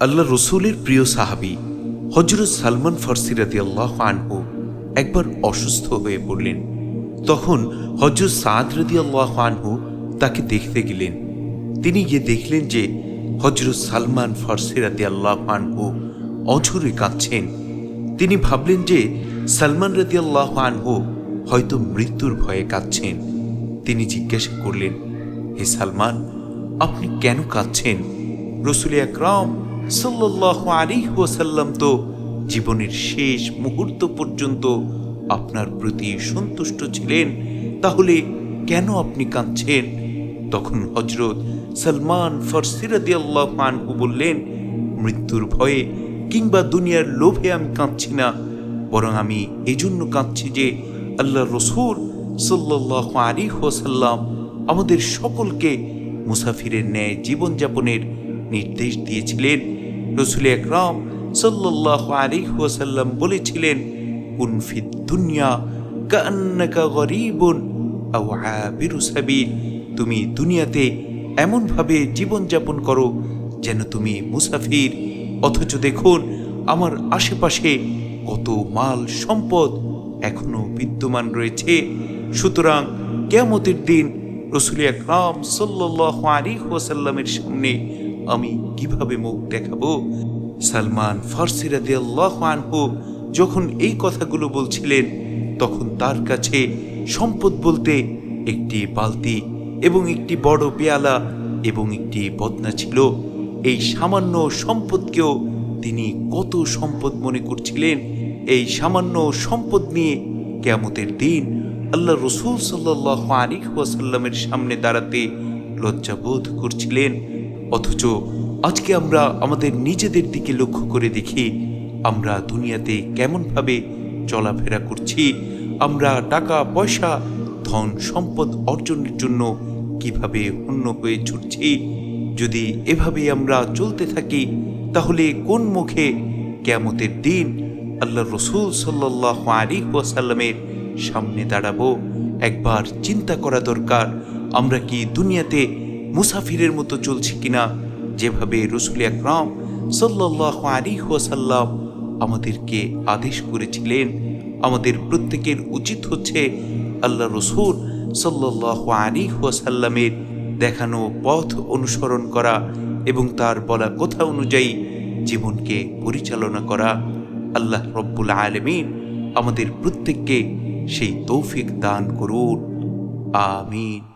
আল্লাহ রসুলের প্রিয় সাহাবি হজরত সালমান ফার্সি রাদি আল্লাহ আনহু একবার অসুস্থ হয়ে পড়লেন। তখন হজরত সাদ রাদি আল্লাহ আনহু তাকে দেখতে গেলেন। তিনি গিয়ে দেখলেন যে হজরত সালমান ফার্সি রাদি আল্লাহ আনহু অঝরে কাঁদছেন। তিনি ভাবলেন যে সালমান রাদি আল্লাহ আনহু হয়তো মৃত্যুর ভয়ে কাঁদছেন। তিনি জিজ্ঞাসা করলেন, হে সালমান, আপনি কেন কাঁদছেন? রসুল আকরাম সাল্লাহ আলী ওয়াসাল্লাম তো জীবনের শেষ মুহূর্ত পর্যন্ত আপনার প্রতি সন্তুষ্ট ছিলেন, তাহলে কেন আপনি কাঁদছেন? তখন হজরত সালমান ফরসিরাদি আল্লাহ আনহু বললেন, মৃত্যুর ভয়ে কিংবা দুনিয়ার লোভে আমি কাঁদছি না, বরং আমি এজন্য কাঁদছি যে আল্লাহ রসুল সাল্লাহ আলী ওয়াসাল্লাম আমাদের সকলকে মুসাফিরের ন্যায় জীবনযাপনের নির্দেশ দিয়েছিলেন। রসুল একরাম সাল্লাহ আলী বলেছিলেন কুনফিদ দুনিয়া কান্নাকা গরিবন তুমি দুনিয়াতে এমনভাবে জীবনযাপন করো যেন তুমি মুসাফির। অথচ দেখুন, আমার আশেপাশে কত মাল সম্পদ এখনও বিদ্যমান রয়েছে। সুতরাং কেয়ামতের দিন রসুল আকরাম সাল্লাহ আলী ওয়াসাল্লামের সামনে আমি কীভাবে মুখ দেখাবো? সালমান ফার্সিরাদি আল্লাহ আনহু যখন এই কথাগুলো বলছিলেন, তখন তার কাছে সম্পদ বলতে একটি বালতি এবং একটি বড় পেয়ালা এবং একটি বদনা ছিল। এই সামান্য সম্পদকেও তিনি কত সম্পদ মনে করছিলেন? এই সামান্য সম্পদ নিয়ে কেয়ামতের দিন আল্লাহ রসুল সাল্লাহ আলী ওয়াসাল্লামের সামনে দাঁড়াতে লজ্জাবোধ করছিলেন। অথচ আজকে আমরা আমাদের নিজেদের দিকে লক্ষ্য করে দেখি, আমরা দুনিয়াতে কেমনভাবে চলাফেরা করছি, আমরা টাকা, পয়সা, ধন, সম্পদ অর্জনের জন্য কীভাবে হন্য হয়ে ছুটছি, যদি এভাবে আমরা চলতে থাকি, তাহলে কোন মুখে কেয়ামতের দিন আল্লাহ রসুল সাল্লাহ আলী ওয়াসাল্লামের সামনে দাঁড়াবো? একবার চিন্তা করা দরকার, আমরা কি দুনিয়াতে মুসাফিরের মতো চলছি কিনা, যেভাবে রসুল আকরাম সাল্লাহ আলী ওয়াসাল্লাম আমাদেরকে আদেশ করেছিলেন, আমাদের প্রত্যেকের উচিত হচ্ছে আল্লাহ রসুল সাল্লাহ আলী ওয়াসাল্লামের দেখানো পথ অনুসরণ করা এবং তার বলা কথা অনুযায়ী জীবনকে পরিচালনা করা। আল্লাহ রব্বুল আলমিন আমাদের প্রত্যেককে সেই তৌফিক দান করুন। আমিন।